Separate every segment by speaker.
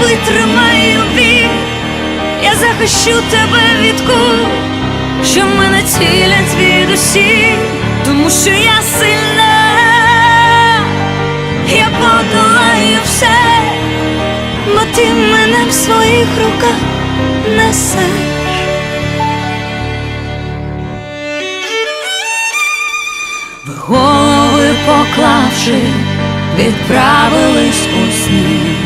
Speaker 1: витримаю біль, я захищу тебе від куль, що мене цілять звідусіль, тому що я сильна, я подолаю все, бо ти мене в своїх руках несеш. Ви голови поклавши, відправились у сни.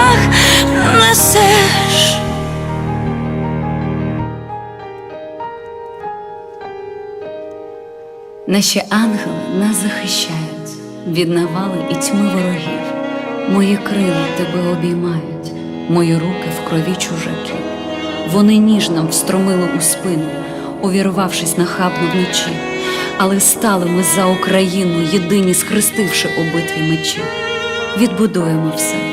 Speaker 1: несеш. Наші ангели нас захищають від навали і тьми ворогів. Мої крила тебе обіймають, мої руки в крові чужаків. Вони ніжно встромили у спину, увірвавшись нахабно вночі, але стали ми за Україну, єдині схрестивши у битві мечі. Відбудуємо все,